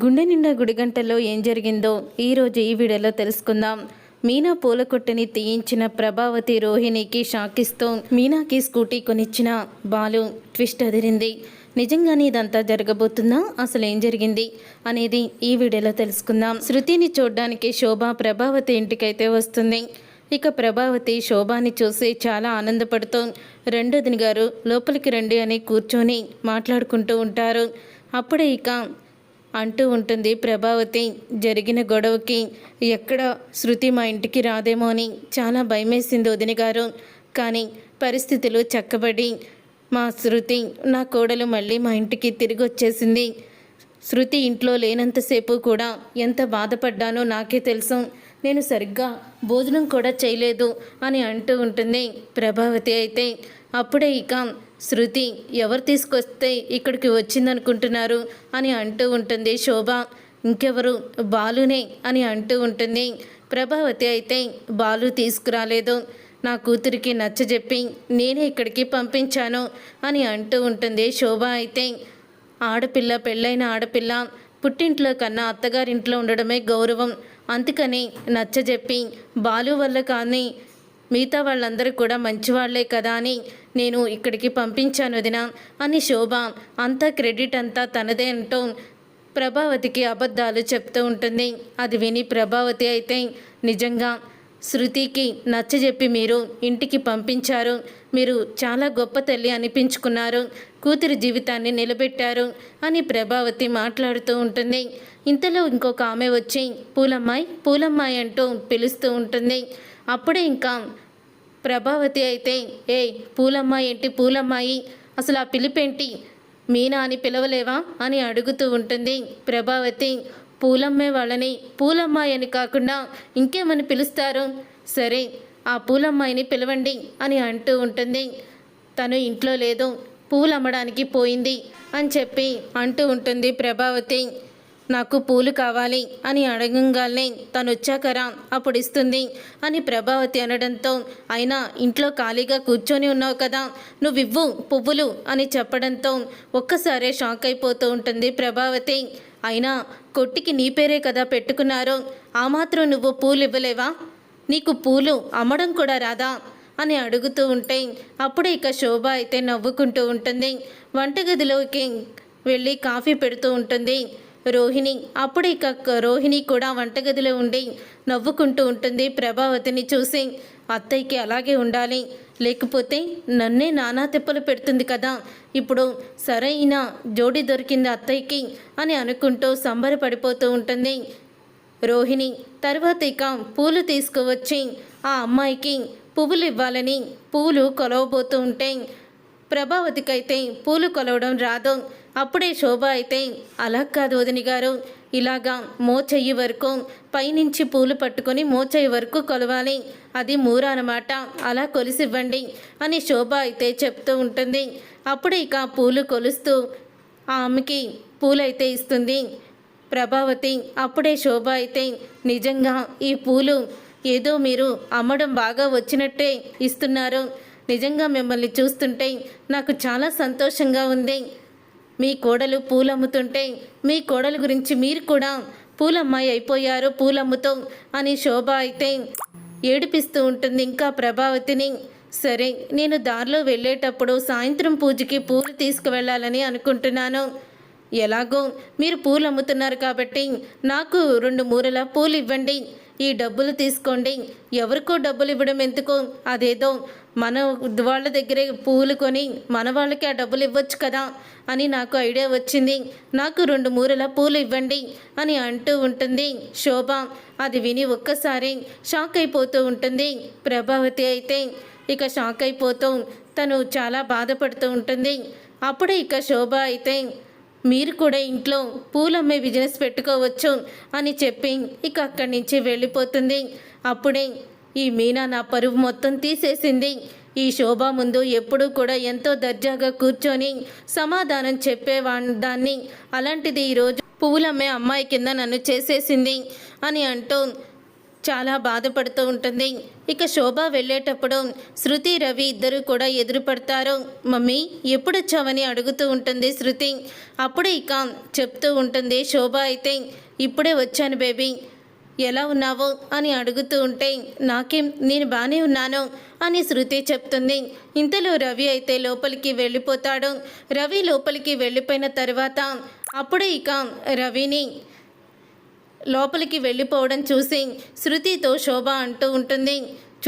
గుండె నిండా గుడిగంటలో ఏం జరిగిందో ఈరోజు ఈ వీడియోలో తెలుసుకుందాం. మీనా పూల కొట్టుని తీయించిన ప్రభావతి రోహిణికి షాకిస్తూ మీనాకి స్కూటీ కొనిచ్చిన బాలు ట్విస్ట్ అదిరింది. నిజంగానే ఇదంతా జరగబోతుందా? అసలు ఏం జరిగింది? అనేది ఈ వీడియోలో తెలుసుకుందాం. శృతిని చూడడానికి శోభ ప్రభావతి ఇంటికైతే వస్తుంది. ఇక ప్రభావతి శోభాని చూసి చాలా ఆనందపడుతూ రెండోదిని గారు లోపలికి రండి అని కూర్చొని మాట్లాడుకుంటూ ఉంటారు. అప్పుడే ఇక అంటూ ఉంటుంది ప్రభావతి జరిగిన గొడవకి ఎక్కడ శృతి మా ఇంటికి రాదేమో అని చాలా భయమేసింది వదిన గారు. కానీ పరిస్థితులు చక్కబడి మా శృతి నా కోడలు మళ్ళీ మా ఇంటికి తిరిగి వచ్చేసింది శృతి ఇంట్లో లేనంతసేపు కూడా ఎంత బాధపడ్డానో నాకే తెలుసు. నేను సరిగ్గా భోజనం కూడా చేయలేదు అని అంటూ ఉంటుంది ప్రభావతి అయితే. అప్పుడే ఇక శృతి ఎవరు తీసుకొస్తే ఇక్కడికి వచ్చిందనుకుంటున్నారు? అని అంటూ ఉంటుంది శోభ. ఇంకెవరు? బాలునే అని అంటూ ఉంటుంది. ప్రభావతి అయితే బాలు తీసుకురాలేదు. నా కూతురికి నచ్చజెప్పి నేనే ఇక్కడికి పంపించాను అని అంటూ ఉంటుంది శోభ అయితే. ఆడపిల్ల పెళ్ళైన ఆడపిల్ల పుట్టింట్లో కన్నా అత్తగారింట్లో ఉండడమే గౌరవం. అందుకని నచ్చజెప్పి బాలు వల్ల కానీ మిగతా వాళ్ళందరూ కూడా మంచివాళ్ళే కదా అని నేను ఇక్కడికి పంపించాను వదిన అని శోభ అంతా క్రెడిట్ అంతా తనదే అంటూ ప్రభావతికి అబద్ధాలు చెప్తూ ఉంటుంది. అది విని ప్రభావతి అయితే నిజంగా శృతికి నచ్చజెప్పి మీరు ఇంటికి పంపించారు. మీరు చాలా గొప్ప తల్లి అనిపించుకున్నారు. కూతురి జీవితాన్ని నిలబెట్టారు అని ప్రభావతి మాట్లాడుతూ ఉంటుంది. ఇంతలో ఇంకొక ఆమె వచ్చి పూలమ్మాయి పూలమ్మాయి అంటూ పిలుస్తూ ఉంటుంది. అప్పుడే ఇంకా ప్రభావతి అయితే ఏయ్ పూలమ్మాయి ఏంటి? పూలమ్మాయి అసలు ఆ పిలిపేంటి? మీనా అని పిలవలేవా? అని అడుగుతూ ఉంటుంది ప్రభావతి. పూలమ్మే వాళ్ళని పూలమ్మాయి అని కాకుండా ఇంకేమని పిలుస్తారు? సరే ఆ పూలమ్మాయిని పిలవండి అని అంటూ ఉంటుంది. తను ఇంట్లో లేదు పూలు అమ్మడానికి పోయింది అని చెప్పి అంటూ ఉంటుంది ప్రభావతి. నాకు పూలు కావాలి అని అడగంగానే తను అప్పుడిస్తుంది అప్పుడు ఇస్తుంది అని ప్రభావతి అనడంతో అయినా ఇంట్లో ఖాళీగా కూర్చొని ఉన్నావు కదా నువ్వివ్వు పువ్వులు అని చెప్పడంతో ఒక్కసారే షాక్ అయిపోతూ ఉంటుంది ప్రభావతి. అయినా కొట్టికి నీ పేరే కదా పెట్టుకున్నారు ఆ మాత్రం నువ్వు పూలు ఇవ్వలేవా నీకు పూలు అమ్మడం కూడా రాదా? అని అడుగుతూ ఉంటే అప్పుడే ఇక శోభ అయితే నవ్వుకుంటూ ఉంటుంది. వంటగదిలోకి వెళ్ళి కాఫీ పెడుతూ ఉంటుంది. రోహిణి. అప్పుడే ఇక రోహిణి కూడా వంటగదిలో ఉండి నవ్వుకుంటూ ఉంటుంది ప్రభావతిని చూసి. అత్తయ్యకి అలాగే ఉండాలి. లేకపోతే నన్నే నానా తిప్పలు పెడుతుంది కదా. ఇప్పుడు సరైన జోడి దొరికింది అత్తయ్యకి అని అనుకుంటూ సంబరపడిపోతూ ఉంటుంది. రోహిణి తర్వాత ఇక పూలు తీసుకువచ్చి ఆ అమ్మాయికి పువ్వులు ఇవ్వాలని పూలు కొలవబోతూ ఉంటే. ప్రభావతికైతే పూలు కొలవడం రాదు. అప్పుడే శోభ అయితే అలా కాదు వదిని గారు ఇలాగా మోచెయ్యి వరకు పైనుంచి పూలు పట్టుకొని మోచెయ్యి వరకు కొలవాలి. అది మూర అన్నమాట అలా కొలిసివ్వండి అని శోభ అయితే చెప్తూ ఉంటుంది. అప్పుడే ఇక పూలు కొలుస్తూ ఆ ఆమెకి పూలైతే ఇస్తుంది. ప్రభావతి అప్పుడే శోభ అయితే నిజంగా ఈ పూలు ఏదో మీరు అమ్మడం బాగా వచ్చినట్టే ఇస్తున్నారు. నిజంగా మిమ్మల్ని చూస్తుంటే నాకు చాలా సంతోషంగా ఉంది. మీ కోడలు పూలమ్ముతుంటే మీ కోడలు గురించి మీరు కూడా పూలమ్మాయి అయిపోయారు పూలమ్ముతో అని శోభ అయితే ఏడిపిస్తూ ఉంటుంది ఇంకా ప్రభావతిని. సరే నేను దారిలో వెళ్ళేటప్పుడు సాయంత్రం పూజకి పూలు తీసుకువెళ్ళాలని అనుకుంటున్నాను. ఎలాగో మీరు పూలు అమ్ముతున్నారు కాబట్టి నాకు రెండు మూరల పూలు ఇవ్వండి. ఈ డబ్బులు తీసుకోండి. ఎవరికో డబ్బులు ఇవ్వడం ఎందుకు? అదేదో మన వాళ్ళ దగ్గరే పూలు కొని మన వాళ్ళకి ఆ డబ్బులు ఇవ్వచ్చు కదా అని నాకు ఐడియా వచ్చింది. నాకు రెండు మూరల పూలు ఇవ్వండి అని అంటూ ఉంటుంది. శోభ అది విని ఒక్కసారి షాక్ అయిపోతూ ఉంటుంది. ప్రభావతి అయితే ఇక షాక్ అయిపోతూ తను చాలా బాధపడుతూ ఉంటుంది. అప్పుడే ఇక శోభ అయితే మీరు కూడా ఇంట్లో పూలమ్మే బిజినెస్ పెట్టుకోవచ్చు అని చెప్పి ఇక అక్కడి నుంచి వెళ్ళిపోతుంది. అప్పుడే ఈ మీనా నా పరువు మొత్తం తీసేసింది. ఈ శోభ ముందు ఎప్పుడూ కూడా ఎంతో దర్జాగా కూర్చొని సమాధానం చెప్పేవా దాన్ని అలాంటిది ఈరోజు పువ్వులమ్మే అమ్మాయి కింద నన్ను చేసేసింది అని అంటూ చాలా బాధపడుతూ ఉంటుంది. ఇక శోభ వెళ్ళేటప్పుడు శృతి రవి ఇద్దరు కూడా ఎదురుపడతారు. మమ్మీ ఎప్పుడు వచ్చావని అడుగుతూ ఉంటుంది శృతి. అప్పుడే ఇక చెప్తూ ఉంటుంది శోభ అయితే ఇప్పుడే వచ్చాను బేబీ. ఎలా ఉన్నావు అని అడుగుతూ ఉంటే నాకేం నేను బాగానే ఉన్నాను అని శృతి చెప్తుంది. ఇంతలో రవి అయితే లోపలికి వెళ్ళిపోతాడు. రవి లోపలికి వెళ్ళిపోయిన తర్వాత అప్పుడే ఇక రవిని లోపలికి వెళ్ళిపోవడం చూసి శృతితో శోభ అంటూ ఉంటుంది.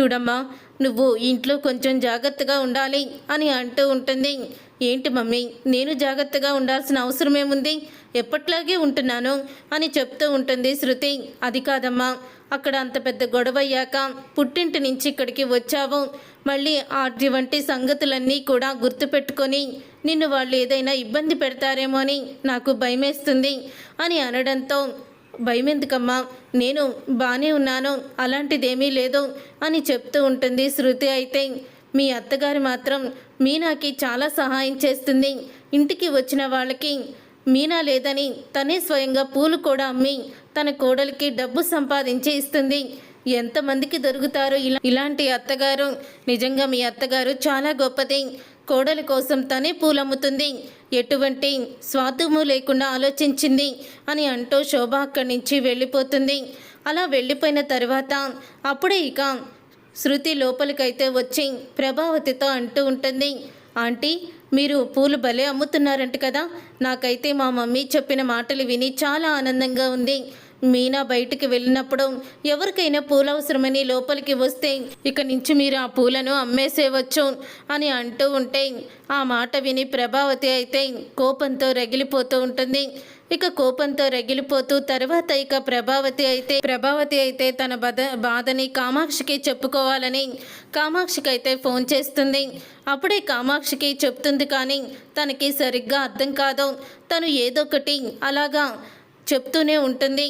చూడమ్మా నువ్వు ఇంట్లో కొంచెం జాగ్రత్తగా ఉండాలి అని అంటూ ఉంటుంది. ఏంటి మమ్మీ నేను జాగ్రత్తగా ఉండాల్సిన అవసరం ఏముంది ఎప్పట్లాగే ఉంటున్నాను అని చెప్తూ ఉంటుంది శృతి. అది కాదమ్మా అక్కడ అంత పెద్ద గొడవ అయ్యాక పుట్టింటి నుంచి ఇక్కడికి వచ్చావు. మళ్ళీ అటువంటి సంగతులన్నీ కూడా గుర్తుపెట్టుకొని నిన్ను వాళ్ళు ఏదైనా ఇబ్బంది పెడతారేమో అని నాకు భయమేస్తుంది అని అనడంతో భయం ఎందుకమ్మా నేను బాగానే ఉన్నాను అలాంటిదేమీ లేదు అని చెప్తూ ఉంటుంది శృతి అయితే. మీ అత్తగారు మాత్రం మీనాకి చాలా సహాయం చేస్తుంది. ఇంటికి వచ్చిన వాళ్ళకి మీనా లేదని తనే స్వయంగా పూలు కూడా అమ్మి తన కోడలికి డబ్బు సంపాదించి ఇస్తుంది. ఎంతమందికి దొరుకుతారు ఇలా? ఇలాంటి అత్తగారు నిజంగా మీ అత్తగారు చాలా గొప్పది. కోడల కోసం తనే పూలమ్ముతుంది. ఎటువంటి స్వాతుము లేకుండా ఆలోచించింది అని అంటూ శోభ అక్కడి నుంచి వెళ్ళిపోతుంది. అలా వెళ్ళిపోయిన తర్వాత అప్పుడే ఇక శృతి లోపలికైతే వచ్చి ప్రభావతితో అంటూ ఉంటుంది ఆంటీ మీరు పూలు భలే అమ్ముతున్నారంట కదా. నాకైతే మా మమ్మీ చెప్పిన మాటలు విని చాలా ఆనందంగా ఉంది. మీనా బయటికి వెళ్ళినప్పుడు ఎవరికైనా పూలు అవసరమని లోపలికి వస్తే ఇక నుంచి మీరు ఆ పూలను అమ్మేసేవచ్చు అని అంటూ ఉంటే ఆ మాట విని ప్రభావతి అయితే కోపంతో రగిలిపోతూ ఉంటుంది. ఇక కోపంతో రగిలిపోతూ తర్వాత ఇక ప్రభావతి అయితే ప్రభావతి అయితే తన బద బాధని కామాక్షికి చెప్పుకోవాలని కామాక్షికి అయితే ఫోన్ చేస్తుంది. అప్పుడే కామాక్షికి చెప్తుంది కానీ తనకి సరిగ్గా అర్థం కాదు. తను ఏదో ఒకటి అలాగా చెప్తూనే ఉంటుంది.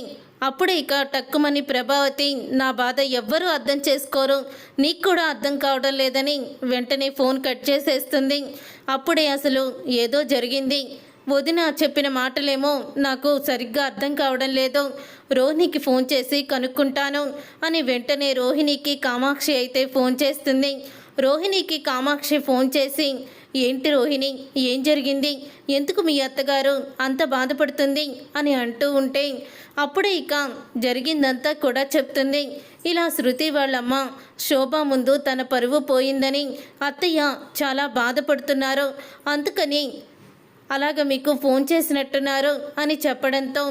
అప్పుడే ఇక టక్కుమని ప్రభావతి నా బాధ ఎవ్వరూ అర్థం చేసుకోరు. నీకు కూడా అర్థం కావడం లేదని వెంటనే ఫోన్ కట్ చేసేస్తుంది. అప్పుడే అసలు ఏదో జరిగింది. వదిన చెప్పిన మాటలేమో నాకు సరిగ్గా అర్థం కావడం లేదు. రోహిణికి ఫోన్ చేసి కనుక్కుంటాను అని వెంటనే రోహిణికి కామాక్షి అయితే ఫోన్ చేస్తుంది. రోహిణికి కామాక్షి ఫోన్ చేసి ఏంటి రోహిణి ఏం జరిగింది? ఎందుకు మీ అత్తగారు అంత బాధపడుతుంది? అని అంటూ ఉంటే అప్పుడే ఇక జరిగిందంతా కూడా చెప్తుంది. ఇలా శృతి వాళ్ళమ్మ శోభ ముందు తన పరువు పోయిందని అత్తయ్య చాలా బాధపడుతున్నారు. అందుకని అలాగ మీకు ఫోన్ చేసినట్టున్నారు అని చెప్పడంతో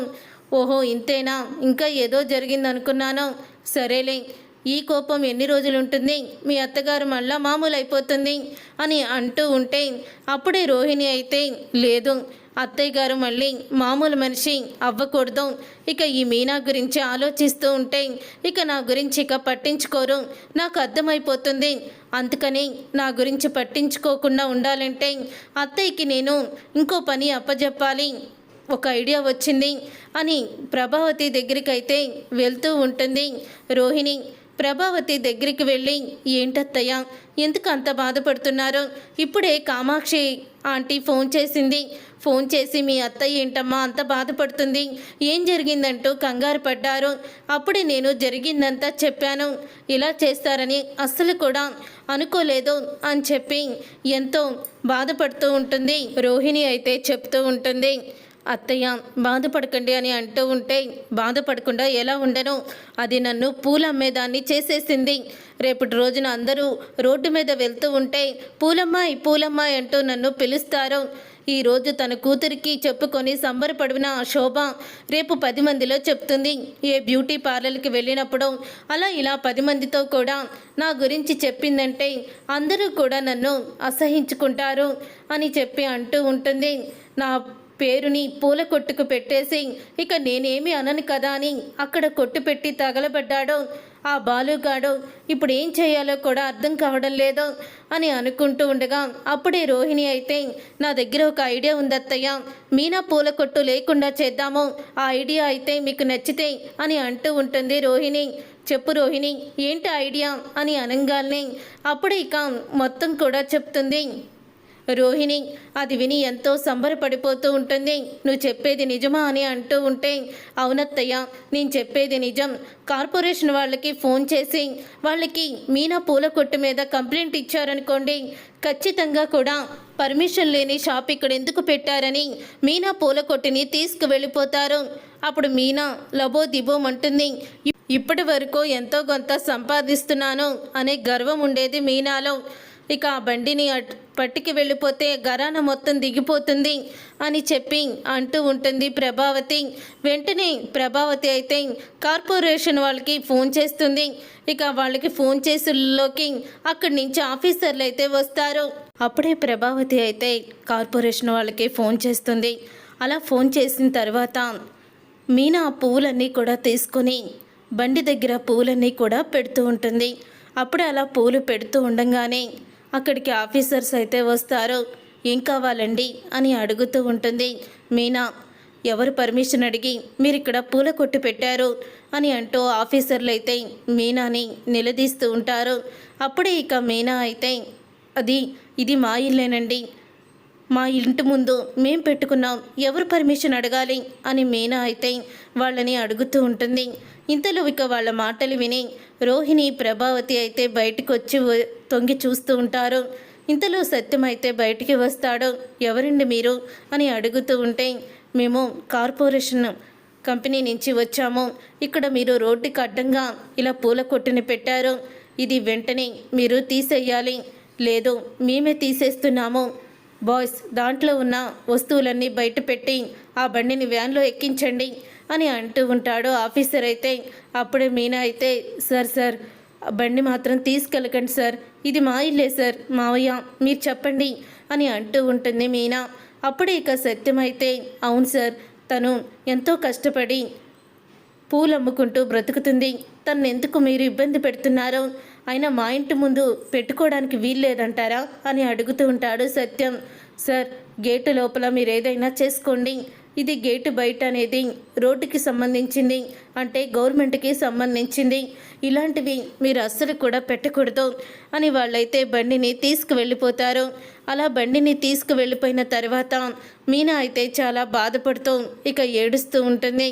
ఓహో ఇంతేనా? ఇంకా ఏదో జరిగిందనుకున్నాను. సరేలే ఈ కోపం ఎన్ని రోజులు ఉంటుంది మీ అత్తగారు మళ్ళా మామూలు అయిపోతుంది అని అంటూ ఉంటే అప్పుడే రోహిణి అయితే లేదు అత్తయ్య గారు మళ్ళీ మామూలు మనిషి అవ్వకూడదు. ఇక ఈ మీనా గురించి ఆలోచిస్తూ ఉంటే ఇక నా గురించి ఇక పట్టించుకోరు. నాకు అర్థమైపోతుంది. అందుకని నా గురించి పట్టించుకోకుండా ఉండాలంటే అత్తయ్యకి నేను ఇంకో పని అప్పజెప్పాలి. ఒక ఐడియా వచ్చింది అని ప్రభావతి దగ్గరికి అయితే వెళ్తూ ఉంటుంది. రోహిణి ప్రభావతి దగ్గరికి వెళ్ళి ఏంటత్తయ్య ఎందుకు అంత బాధపడుతున్నారో? ఇప్పుడే కామాక్షి ఆంటీ ఫోన్ చేసింది. ఫోన్ చేసి మీ అత్తయ్య ఏంటమ్మా అంత బాధపడుతుంది. ఏం జరిగిందంటూ కంగారు పడ్డారు. అప్పుడే నేను జరిగిందంతా చెప్పాను. ఇలా చేస్తారని అస్సలు కూడా అనుకోలేదు అని చెప్పి ఎంతో బాధపడుతూ ఉంటుంది. రోహిణి అయితే చెప్తూ ఉంటుంది. అత్తయ్య బాధపడకండి అని అంటూ ఉంటే బాధపడకుండా ఎలా ఉండను? అది నన్ను పూలు అమ్మేదాన్ని చేసేసింది. రేపటి రోజున అందరూ రోడ్డు మీద వెళ్తూ ఉంటే పూలమ్మాయి పూలమ్మాయి అంటూ నన్ను పిలుస్తారు. ఈరోజు తన కూతురికి చెప్పుకొని సంబరపడిన ఆ శోభ రేపు పది మందిలో చెప్తుంది. ఏ బ్యూటీ పార్లర్కి వెళ్ళినప్పుడు అలా ఇలా పది మందితో కూడా నా గురించి చెప్పిందంటే అందరూ కూడా నన్ను అసహించుకుంటారు అని చెప్పి అంటూ ఉంటుంది. నా పేరుని పూల కొట్టుకు పెట్టేసి ఇక నేనేమి అనను కదా అని అక్కడ కొట్టు పెట్టి తగలబడ్డాడో. ఆ బాలుగాడు ఇప్పుడు ఏం చేయాలో కూడా అర్థం కావడం లేదు అని అనుకుంటూ ఉండగా అప్పుడే రోహిణి అయితే నా దగ్గర ఒక ఐడియా ఉందత్తయ్య. మీనా పూల కొట్టు లేకుండా చేద్దాము. ఆ ఐడియా అయితే మీకు నచ్చితే అని అంటూ ఉంటుంది రోహిణి. చెప్పు రోహిణి ఏంటి ఐడియా? అని అనగానే అప్పుడే ఇక మొత్తం కూడా చెప్తుంది. రోహిణి అది విని ఎంతో సంబరపడిపోతూ ఉంటుంది. నువ్వు చెప్పేది నిజమా అని అంటూ ఉంటే అవునత్తయ్య నేను చెప్పేది నిజం. కార్పొరేషన్ వాళ్ళకి ఫోన్ చేసి వాళ్ళకి మీనా పూల కొట్టు మీద కంప్లైంట్ ఇచ్చారనుకోండి ఖచ్చితంగా కూడా పర్మిషన్ లేని షాప్ ఇక్కడ ఎందుకు పెట్టారని మీనా పూల కొట్టుని తీసుకువెళ్ళిపోతారు. అప్పుడు మీనా లబో దిబోమంటుంది ఇప్పటి వరకు ఎంతో కొంత సంపాదిస్తున్నాను అనే గర్వం ఉండేది మీనాలో. ఇక ఆ బండిని పట్టుకు వెళ్ళిపోతే గరాన మొత్తం దిగిపోతుంది అని చెప్పి అంటూ ఉంటుంది ప్రభావతి. వెంటనే ప్రభావతి అయితే కార్పొరేషన్ వాళ్ళకి ఫోన్ చేస్తుంది. ఇక వాళ్ళకి ఫోన్ చేసేలోకి అక్కడి నుంచి ఆఫీసర్లు అయితే వస్తారు. అప్పుడే ప్రభావతి అయితే కార్పొరేషన్ వాళ్ళకి ఫోన్ చేస్తుంది. అలా ఫోన్ చేసిన తర్వాత మీనా ఆ పువ్వులన్నీ కూడా తీసుకొని బండి దగ్గర పువ్వులన్నీ కూడా పెడుతూ ఉంటుంది. అప్పుడే అలా పూలు పెడుతూ ఉండగానే అక్కడికి ఆఫీసర్స్ అయితే వస్తారు. ఏం కావాలండి? అని అడుగుతూ ఉంటుంది. మీనా ఎవరు పర్మిషన్ అడిగి మీరు ఇక్కడ పూల కొట్టు పెట్టారు? అని అంటూ ఆఫీసర్లు అయితే మీనాని నిలదీస్తూ ఉంటారు. అప్పుడే ఇక మీనా అయితే అది ఇది మా ఇల్లేనండి. మా ఇంటి ముందు మేం పెట్టుకున్నాం ఎవరు పర్మిషన్ అడగాలి అని మీనా అయితే వాళ్ళని అడుగుతూ ఉంటుంది. ఇంతలో ఇక వాళ్ళ మాటలు విని రోహిణి ప్రభావతి అయితే బయటకు వచ్చి తొంగి చూస్తూ ఉంటారు. ఇంతలో సత్యం అయితే బయటికి వస్తాడు. ఎవరండి మీరు? అని అడుగుతూ ఉంటే మేము కార్పొరేషన్ కంపెనీ నుంచి వచ్చాము. ఇక్కడ మీరు రోడ్డుకి అడ్డంగా ఇలా పూల కొట్టుని పెట్టారు. ఇది వెంటనే మీరు తీసేయాలి. లేదు మేమే తీసేస్తున్నాము. బాయ్స్ దాంట్లో ఉన్న వస్తువులన్నీ బయట పెట్టి ఆ బండిని వ్యాన్లో ఎక్కించండి అని అంటూ ఉంటాడు ఆఫీసర్ అయితే. అప్పుడే మీనా అయితే సార్ సార్ ఆ బండి మాత్రం తీసుకెళ్ళకండి సార్. ఇది మా ఇల్లే సార్. మావయ్య మీరు చెప్పండి అని అంటూ ఉంటుంది మీనా. అప్పుడే ఇక సత్యం అయితే అవును సార్ తను ఎంతో కష్టపడి పూలు అమ్ముకుంటూ బ్రతుకుతుంది. తను ఎందుకు మీరు ఇబ్బంది పెడుతున్నారో అయినా మా ఇంటి ముందు పెట్టుకోవడానికి వీల్లేదంటారా అని అడుగుతూ ఉంటాడు సత్యం. సార్ గేటు లోపల మీరు ఏదైనా చేసుకోండి. ఇది గేటు బయట అనేది రోడ్డుకి సంబంధించింది అంటే గవర్నమెంట్కి సంబంధించింది. ఇలాంటివి మీరు అస్సలు కూడా పెట్టకూడదు అని వాళ్ళైతే బండిని తీసుకువెళ్ళిపోతారు. అలా బండిని తీసుకువెళ్ళిపోయిన తర్వాత మీనా అయితే చాలా బాధపడుతూ ఇక ఏడుస్తూ ఉంటుంది.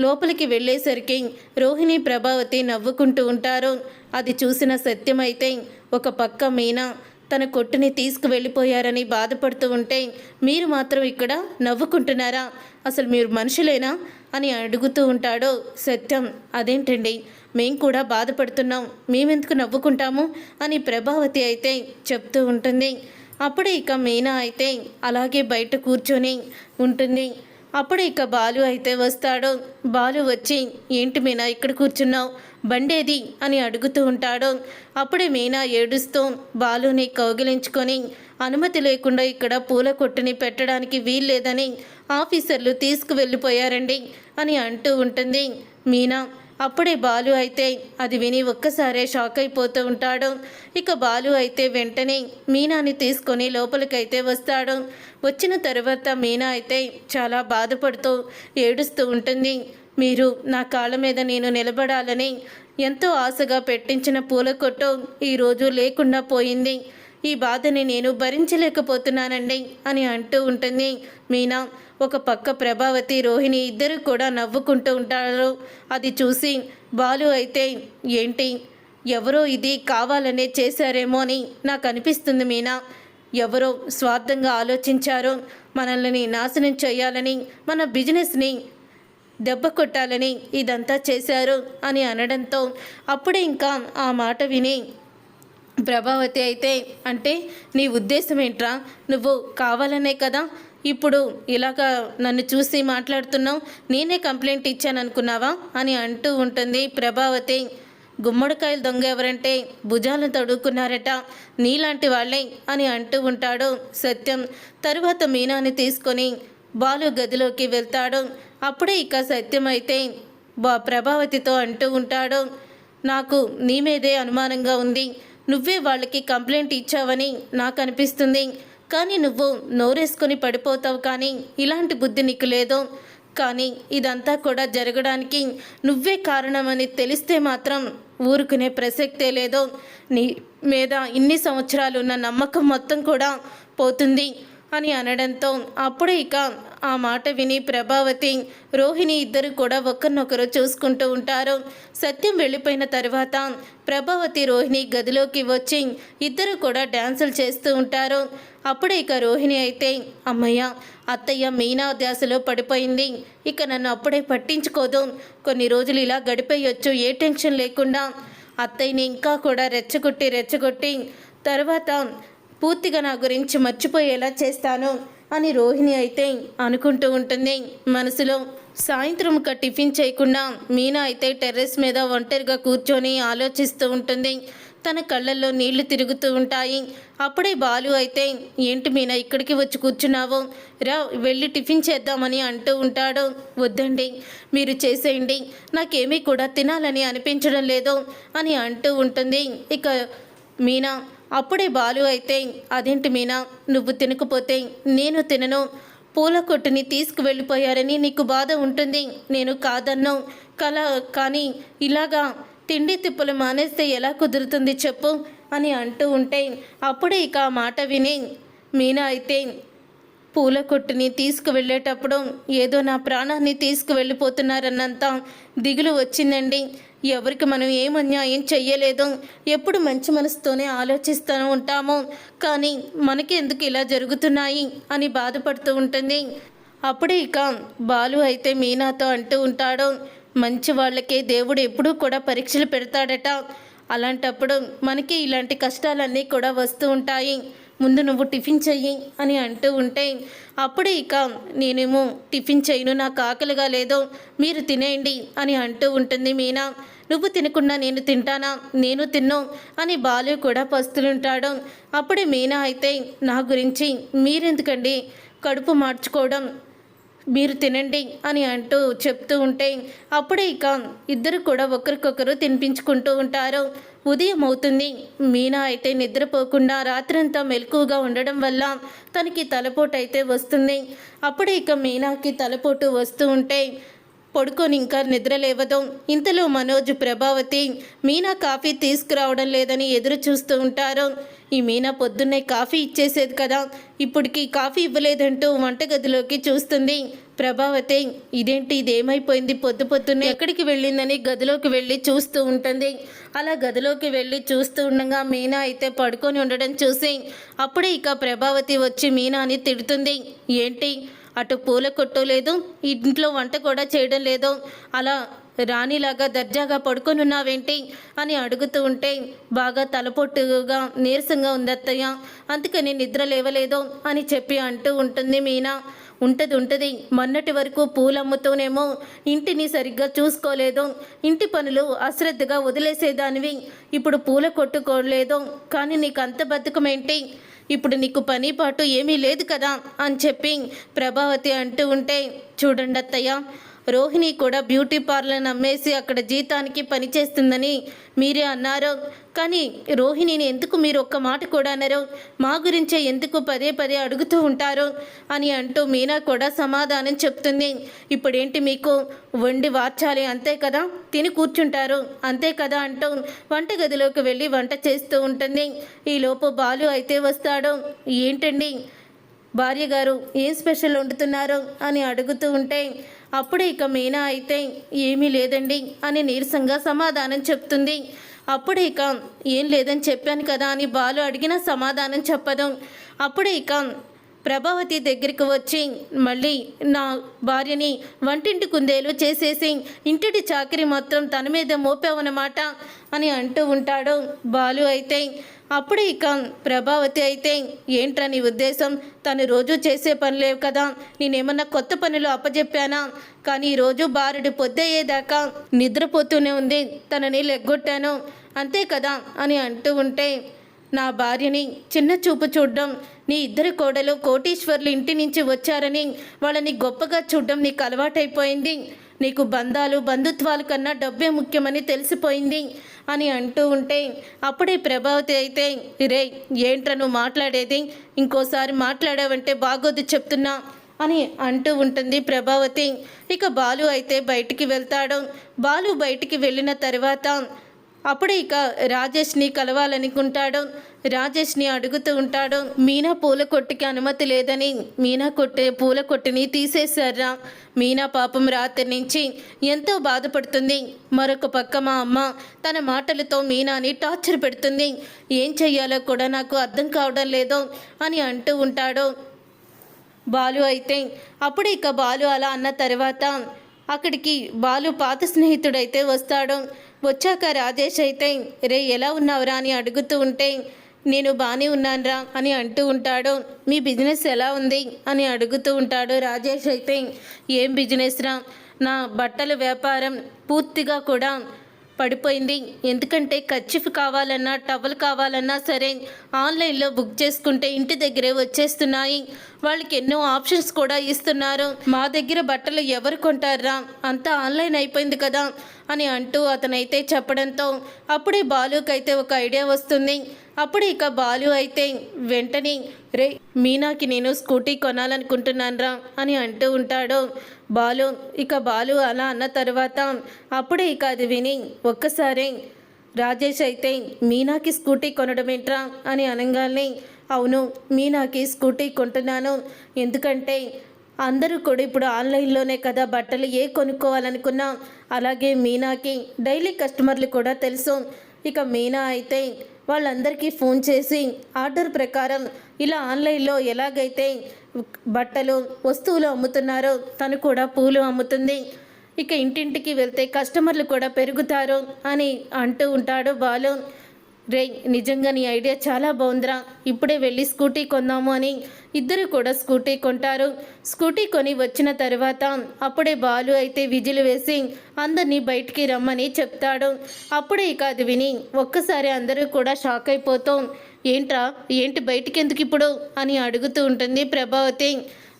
లోపలికి వెళ్ళేసరికి రోహిణి ప్రభావతి నవ్వుకుంటూ ఉంటారు. అది చూసిన సత్యమైతే ఒక పక్క మీనా తన కొట్టుని తీసుకువెళ్ళిపోయారని బాధపడుతూ ఉంటే మీరు మాత్రం ఇక్కడ నవ్వుకుంటున్నారా? అసలు మీరు మనుషులేనా? అని అడుగుతూ ఉంటాడు సత్యం. అదేంటండి? మేం కూడా బాధపడుతున్నాం. మేమెందుకు నవ్వుకుంటాము? అని ప్రభావతి అయితే చెప్తూ ఉంటుంది. అప్పుడే ఇక మీనా అయితే అలాగే బయట కూర్చొని ఉంటుంది. అప్పుడు ఇక బాలు అయితే వస్తాడు? బాలు వచ్చి ఏంటి మీనా ఇక్కడ కూర్చున్నావు? బండేది? అని అడుగుతూ ఉంటాడు. అప్పుడే మీనా ఏడుస్తూ బాలుని కౌగిలించుకొని అనుమతి లేకుండా ఇక్కడ పూల కొట్టుని పెట్టడానికి వీల్లేదని ఆఫీసర్లు తీసుకువెళ్ళిపోయారండి అని అంటూ ఉంటుంది. మీనా అప్పుడే బాలు అయితే అది విని ఒక్కసారే షాక్ అయిపోతూ ఉంటాడు. ఇక బాలు అయితే వెంటనే మీనాని తీసుకొని లోపలికైతే వస్తాడు. వచ్చిన తర్వాత మీనా అయితే చాలా బాధపడుతూ ఏడుస్తూ ఉంటుంది. మీరు నా కాళ్ళ మీద నేను నిలబడాలని ఎంతో ఆశగా పెట్టించిన పూల కొట్టు ఈరోజు లేకుండా పోయింది. ఈ బాధని నేను భరించలేకపోతున్నానండి అని అంటూ ఉంటుంది మీనా. ఒక పక్క ప్రభావతి రోహిణి ఇద్దరు కూడా నవ్వుకుంటూ ఉంటారు. అది చూసి బాలు అయితే ఏంటి? ఎవరో ఇది కావాలనే చేశారేమో అని నాకు అనిపిస్తుంది మీనా. ఎవరో స్వార్థంగా ఆలోచించారో. మనల్ని నాశనం చేయాలని మన బిజినెస్ని దెబ్బ కొట్టాలని ఇదంతా చేశారు అని అనడంతో అప్పుడే ఇంకా ఆ మాట విని ప్రభావతి అయితే అంటే నీ ఉద్దేశం ఏంట్రా? నువ్వు కావాలనే కదా? ఇప్పుడు ఇలాగా నన్ను చూసి మాట్లాడుతున్నావు నేనే కంప్లైంట్ ఇచ్చాను అనుకున్నావా అని అంటూ ఉంటుంది ప్రభావతి. గుమ్మడికాయలు దొంగ ఎవరంటే భుజాలను తడుక్కున్నారట నీలాంటి వాళ్ళే అని అంటూ ఉంటాడు సత్యం. తరువాత మీనాని తీసుకొని బాలు గదిలోకి వెళ్తాడు. అప్పుడే ఇక సత్యం అయితే బా ప్రభావతితో అంటూ ఉంటాడు నాకు నీ మీదే అనుమానంగా ఉంది. నువ్వే వాళ్ళకి కంప్లైంట్ ఇచ్చావని నాకు అనిపిస్తుంది కానీ నువ్వు నోరేసుకొని పడిపోతావు కానీ ఇలాంటి బుద్ధి నీకు లేదు. కానీ ఇదంతా కూడా జరగడానికి నువ్వే కారణమని తెలిస్తే మాత్రం ఊరుకునే ప్రసక్తే లేదు. నీ మీద ఇన్ని సంవత్సరాలు ఉన్న నమ్మకం మొత్తం కూడా పోతుంది. అని అనడంతో అప్పుడే ఇక ఆ మాట విని ప్రభావతి రోహిణి ఇద్దరు కూడా ఒకరినొకరు చూసుకుంటూ ఉంటారు. సత్యం వెళ్ళిపోయిన తర్వాత ప్రభావతి రోహిణి గదిలోకి వచ్చి ఇద్దరు కూడా డ్యాన్సులు చేస్తూ ఉంటారు. అప్పుడే ఇక రోహిణి అయితే అమ్మయ్య అత్తయ్య మీనా ధ్యాసలో పడిపోయింది. ఇక నన్ను అప్పుడే పట్టించుకోదు. కొన్ని రోజులు ఇలా గడిపేయొచ్చు ఏ టెన్షన్ లేకుండా. అత్తయ్యని ఇంకా కూడా రెచ్చగొట్టి రెచ్చగొట్టి తర్వాత పూర్తిగా నా గురించి మర్చిపోయేలా చేస్తాను అని రోహిణి అయితే అనుకుంటూ ఉంటుంది. మనసులో సాయంత్రం ఒక టిఫిన్ చేయకుండా మీనా అయితే టెర్రస్ మీద ఒంటరిగా కూర్చొని ఆలోచిస్తూ ఉంటుంది. తన కళ్ళల్లో నీళ్ళు తిరుగుతూ ఉంటాయి. అప్పుడే బాలు అయితే ఏంటి మీనా ఇక్కడికి వచ్చి కూర్చున్నావు? రా వెళ్ళి టిఫిన్ చేద్దామని అంటూ ఉంటాడు. వద్దండి మీరు చేసేయండి. నాకేమీ కూడా తినాలని అనిపించడం లేదు అని అంటూ ఉంటుంది. ఇక మీనా అప్పుడే బాలు అయితే అదేంటి మీనా? నువ్వు తినకపోతే నేను తినను. పూల కొట్టుని తీసుకువెళ్ళిపోయారని నీకు బాధ ఉంటుంది. నేను కాదన్ను. కల కానీ ఇలాగా తిండి తిప్పులు మానేస్తే ఎలా కుదురుతుంది చెప్పు అని అంటూ ఉంటే అప్పుడే ఇక ఆ మాట విని మీనా అయితే పూల కొట్టుని తీసుకువెళ్ళేటప్పుడు ఏదో నా ప్రాణాన్ని తీసుకువెళ్ళిపోతున్నారన్నంత దిగులు వచ్చిందండి. ఎవరికి మనం ఏం అన్యాయం చెయ్యలేదు ఎప్పుడు మంచి మనసుతోనే ఆలోచిస్తూ ఉంటాము. కానీ మనకి ఎందుకు ఇలా జరుగుతున్నాయి అని బాధపడుతూ ఉంటుంది. అప్పుడే ఇక బాలు అయితే మీనాతో అంటూ ఉంటాడు మంచి వాళ్ళకే దేవుడు ఎప్పుడూ కూడా పరీక్షలు పెడతాడట. అలాంటప్పుడు మనకి ఇలాంటి కష్టాలన్నీ కూడా వస్తూ ఉంటాయి. ముందు నువ్వు టిఫిన్ చెయ్యి అని అంటూ ఉంటే అప్పుడే ఇక నేనేమో టిఫిన్ చేయను నాకు ఆకలిగా లేదో మీరు తినేయండి అని అంటూ ఉంటుంది మీనా. నువ్వు తినకుండా నేను తింటానా? నేను తిన్ను? అని బాలు కూడా పస్తులుంటాడు. అప్పుడే మీనా అయితే నా గురించి మీరెందుకండి కడుపు మార్చుకోవడం? మీరు తినండి అని అంటూ చెప్తూ ఉంటే అప్పుడే ఇక ఇద్దరు కూడా ఒకరికొకరు తినిపించుకుంటూ ఉంటారు. ఉదయం అవుతుంది మీనా అయితే నిద్రపోకుండా రాత్రంతా మెలకువగా ఉండడం వల్ల తనకి తలపోటు అయితే వస్తుంది. అప్పుడే ఇక మీనాకి తలపోటు వస్తూ ఉంటే పడుకొని ఇంకా నిద్ర లేవదు. ఇంతలో మనోజ్ ప్రభావతి మీనా కాఫీ తీసుకురావడం లేదని ఎదురు చూస్తూ ఉంటారు. ఈ మీనా పొద్దున్నే కాఫీ ఇచ్చేసేది కదా. ఇప్పటికి కాఫీ ఇవ్వలేదంటూ వంటగదిలోకి చూస్తుంది. ప్రభావతి ఇదేంటి ఇదేమైపోయింది? పొద్దు పొద్దున్నే ఎక్కడికి వెళ్ళిందని గదిలోకి వెళ్ళి చూస్తూ ఉంటుంది. అలా గదిలోకి వెళ్ళి చూస్తూ ఉండగా మీనా అయితే పడుకొని ఉండడం చూసి అప్పుడే ఇక ప్రభావతి వచ్చి మీనాని తిడుతుంది. ఏంటి? అటు పూల కొట్టు లేదు ఇంట్లో వంట కూడా చేయడం లేదు. అలా రాణిలాగా దర్జాగా పడుకొని ఉన్నావేంటి? అని అడుగుతూ ఉంటే బాగా తలపొట్టుగా నీరసంగా ఉంది అత్తయ్య అందుకని నిద్ర లేవలేదు అని చెప్పి అంటూ ఉంటుంది మీనా. ఉంటది ఉంటది. మొన్నటి వరకు పూలమ్ముతూనేమో ఇంటిని సరిగ్గా చూసుకోలేదు. ఇంటి పనులు అశ్రద్ధగా వదిలేసేదానివి. ఇప్పుడు పూల కొట్టుకోలేదు. కానీ నీకు అంత బతుకమేంటి? ఇప్పుడు నీకు పని పాటు ఏమీ లేదు కదా అని చెప్పి ప్రభావతి అంటూ ఉంటే చూడండి అత్తయ్య రోహిణి కూడా బ్యూటీ పార్లర్ అమ్మేసి అక్కడ జీతానికి పనిచేస్తుందని మీరే అన్నారు. కానీ రోహిణిని ఎందుకు మీరు ఒక్క మాట కూడా అన్నారు మా గురించే ఎందుకు పదే పదే అడుగుతూ ఉంటారు? అని అంటూ మీనా కూడా సమాధానం చెప్తుంది. ఇప్పుడేంటి మీకు? వండి వార్చాలి అంతే కదా? తిని కూర్చుంటారు. అంతే కదా అంటూ వంటగదిలోకి వెళ్ళి వంట చేస్తూ ఉంటుంది. ఈలోపు బాలు అయితే వస్తాడు. ఏంటండి? భార్య గారు ఏం స్పెషల్ వండుతున్నారు? అని అడుగుతూ ఉంటే అప్పుడే ఇక మీనా అయితే ఏమీ లేదండి అని నీరసంగా సమాధానం చెప్తుంది. అప్పుడే ఇక ఏం లేదని చెప్పాను కదా అని బాలు అడిగిన సమాధానం చెప్పదు. అప్పుడే ఇక ప్రభావతి దగ్గరికి వచ్చి మళ్ళీ నా భార్యని వంటింటి కుందేలు చేసేసి ఇంటిటి చాకరి మొత్తం తన మీద మోపావన్నమాట అని అంటూ ఉంటాడు బాలు అయితే. అప్పుడు ఇక ప్రభావతి అయితే ఏంట్రా నీ ఉద్దేశం? తను రోజు చేసే పనులేవు కదా. నేనేమన్నా కొత్త పనులు అప్పజెప్పానా? కానీ ఈరోజు బారుడు పొద్దయ్యేదాకా నిద్రపోతూనే ఉంది. తనని లెగ్గొట్టాను. అంతే కదా అని అంటూ ఉంటే నా భార్యని చిన్న చూపు చూడడం నీ ఇద్దరు కోడలు కోటీశ్వర్లు ఇంటి నుంచి వచ్చారని వాళ్ళని గొప్పగా చూడడం నీకు అలవాటైపోయింది. నీకు బంధాలు బంధుత్వాలు కన్నా డబ్బే ముఖ్యమని తెలిసిపోయింది అని అంటూ ఉంటే అప్పుడే ప్రభావతి అయితే రే ఏంట్రా నువ్వు మాట్లాడేది? ఇంకోసారి మాట్లాడావంటే బాగోదు చెప్తున్నా అని అంటూ ఉంటుంది ప్రభావతి. ఇక బాలు అయితే బయటికి వెళ్తాడు. బాలు బయటికి వెళ్ళిన తర్వాత అప్పుడు ఇక రాజేష్ని కలవాలనుకుంటాడు. రాజేష్ని అడుగుతూ ఉంటాడు మీనా పూల కొట్టుకి అనుమతి లేదని మీనా కొట్టే పూల కొట్టుని తీసేశారా? మీనా పాపం రాత్రి నుంచి ఎంతో బాధపడుతుంది. మరొక పక్క మా అమ్మ తన మాటలతో మీనాని టార్చర్ పెడుతుంది. ఏం చెయ్యాలో కూడా నాకు అర్థం కావడం లేదు అని అంటూ ఉంటాడు. బాలు అయితే అప్పుడు ఇక బాలు అలా అన్న తర్వాత అక్కడికి బాలు పాత స్నేహితుడైతే వస్తాడు. వచ్చాక రాజేష్ అయితే రే ఎలా ఉన్నావురా అని అడుగుతూ ఉంటే నేను బాగానే ఉన్నానురా అని అంటూ ఉంటాడు. మీ బిజినెస్ ఎలా ఉంది? అని అడుగుతూ ఉంటాడు రాజేష్ అయితే. ఏం బిజినెస్ రా? నా బట్టల వ్యాపారం పూర్తిగా కూడా పడిపోయింది. ఎందుకంటే కచ్చిఫ్ కావాలన్నా టవల్ కావాలన్నా సరే ఆన్లైన్లో బుక్ చేసుకుంటే ఇంటి దగ్గరే వచ్చేస్తున్నాయి. వాళ్ళకి ఎన్నో ఆప్షన్స్ కూడా ఇస్తున్నారు. మా దగ్గర బట్టలు ఎవరు కొంటారా అంతా ఆన్లైన్ అయిపోయింది కదా. అని అంటూ అతనైతే చెప్పడంతో అప్పుడే బాలుకైతే ఒక ఐడియా వస్తుంది. అప్పుడు ఇక బాలు అయితే వెంటనే రే మీనాకి నేను స్కూటీ కొనాలనుకుంటున్నానురా అని అంటూ ఉంటాడు. బాలు ఇక బాలు అలా అన్న తర్వాత అప్పుడే ఇక అది విని ఒక్కసారి రాజేష్ అయితే మీనాకి స్కూటీ కొనడం ఏంట్రా అని అనగానే అవును మీనాకి స్కూటీ కొంటున్నాను. ఎందుకంటే అందరూ కూడా ఇప్పుడు ఆన్లైన్లోనే కదా బట్టలు ఏ కొనుక్కోవాలనుకున్నా. అలాగే మీనాకి డైలీ కస్టమర్లు కూడా తెలుసు. ఇక మీనా అయితే వాళ్ళందరికీ ఫోన్ చేసి ఆర్డర్ ప్రకారం ఇలా ఆన్లైన్లో ఎలాగైతే బట్టలు వస్తువులు అమ్ముతున్నారో తను కూడా పూలు అమ్ముతుంది. ఇక ఇంటింటికి వెళ్తే కస్టమర్లు కూడా పెరుగుతారు అని అంటూ ఉంటాడు బాలు. రే నిజంగా నీ ఐడియా చాలా బాగుందిరా. ఇప్పుడే వెళ్ళి స్కూటీ కొందాము అని ఇద్దరు కూడా స్కూటీ కొంటారు. స్కూటీ కొని వచ్చిన తర్వాత అప్పుడే బాలు అయితే విజిల్ వేసి అందరినీ బయటికి రమ్మని చెప్తాడు. అప్పుడే ఇక అది విని ఒక్కసారి అందరూ కూడా షాక్ అయిపోతాం. ఏంట్రా ఏంటి బయటికి ఎందుకు ఇప్పుడు అని అడుగుతూ ఉంటుంది ప్రభావతి.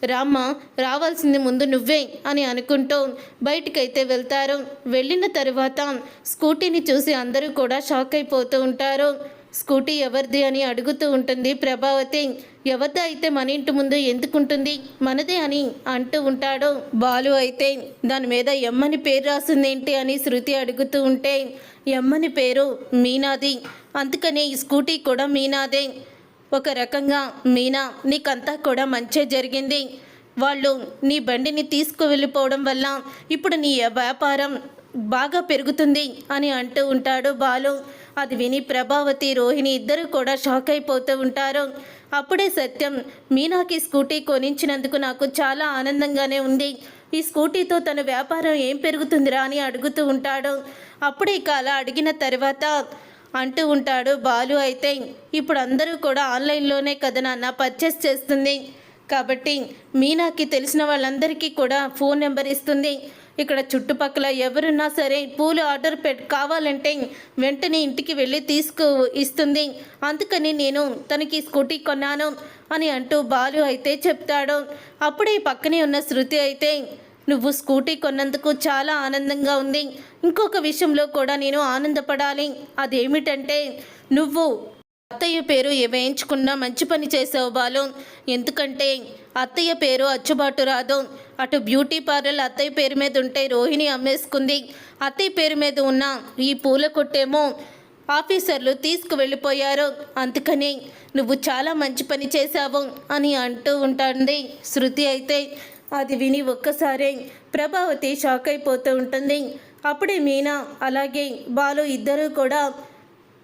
రామ్మ రావాల్సింది ముందు నువ్వే అని అనుకుంటూ బయటికైతే వెళ్తారు. వెళ్ళిన తర్వాత స్కూటీని చూసి అందరూ కూడా షాక్ అయిపోతూ ఉంటారు. స్కూటీ ఎవరిది అని అడుగుతూ ఉంటుంది ప్రభావతి. ఎవరిది అయితే మన ఇంటి ముందు ఎందుకుంటుంది? మనదే అని అంటూ ఉంటాడు. బాలు అయితే దాని మీద ఎమ్మని పేరు రాసిందేంటి అని శృతి అడుగుతూ ఉంటే ఎమ్మని పేరు మీనాది. అందుకనే ఈ స్కూటీ కూడా మీనాదే. ఒక రకంగా మీనా నీకంతా కూడా మంచే జరిగింది. వాళ్ళు నీ బండిని తీసుకువెళ్ళిపోవడం వల్ల ఇప్పుడు నీ వ్యాపారం బాగా పెరుగుతుంది అని అంటూ ఉంటాడు బాలు. అది విని ప్రభావతి రోహిణి ఇద్దరు కూడా షాక్ అయిపోతూ ఉంటారు. అప్పుడే సత్యం మీనాకి స్కూటీ కొనించినందుకు నాకు చాలా ఆనందంగానే ఉంది. ఈ స్కూటీతో తన వ్యాపారం ఏం పెరుగుతుందిరా అని అడుగుతూ ఉంటాడు. అప్పుడే ఇక అలా అడిగిన తర్వాత అంటూ ఉంటాడు బాలు అయితే. ఇప్పుడు అందరూ కూడా ఆన్లైన్లోనే కదా నాన్న పర్చేస్ చేస్తుంది. కాబట్టి మీనాకి తెలిసిన వాళ్ళందరికీ కూడా ఫోన్ నెంబర్ ఇస్తుంది. ఇక్కడ చుట్టుపక్కల ఎవరున్నా సరే పూలు ఆర్డర్ పెట్ కావాలంటే వెంటనే ఇంటికి వెళ్ళి తీసుకు ఇస్తుంది. అందుకని నేను తనకి స్కూటీ కొన్నాను అని అంటూ బాలు అయితే చెప్తాడు. అప్పుడే పక్కనే ఉన్న శృతి అయితే నువ్వు స్కూటీ కొన్నందుకు చాలా ఆనందంగా ఉంది. ఇంకొక విషయంలో కూడా నేను ఆనందపడాలి. అదేమిటంటే నువ్వు అత్తయ్య పేరు వేయించుకున్నా మంచి పని చేసావు బాలు. ఎందుకంటే అత్తయ్య పేరు అచ్చుబాటు రాదు. అటు బ్యూటీ పార్లర్ అత్తయ్య పేరు మీద ఉంటే రోహిణి అమ్మేసుకుంది. అత్తయ్య పేరు మీద ఉన్న ఈ పూల కొట్టేమో ఆఫీసర్లు తీసుకువెళ్ళిపోయారు. అందుకని నువ్వు చాలా మంచి పని చేశావు అని అంటూ ఉంటుంది శృతి అయితే. అది విని ఒక్కసారే ప్రభావతి షాక్ అయిపోతూ ఉంటుంది. అప్పుడే మీనా అలాగే బాలు ఇద్దరూ కూడా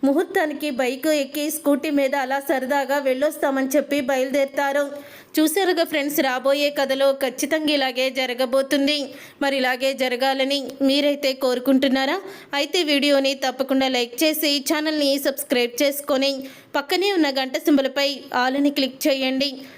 ముహూర్తానికి బైక్ ఎక్కి స్కూటీ మీద అలా సరదాగా వెళ్ళొస్తామని చెప్పి బయలుదేరుతారు. చూసారుగా ఫ్రెండ్స్ రాబోయే కథలో ఖచ్చితంగా ఇలాగే జరగబోతుంది. మరి ఇలాగే జరగాలని మీరైతే కోరుకుంటున్నారా? అయితే వీడియోని తప్పకుండా లైక్ చేసి ఛానల్ని సబ్స్క్రైబ్ చేసుకొని పక్కనే ఉన్న గంట సింబలపై ఆలని క్లిక్ చేయండి.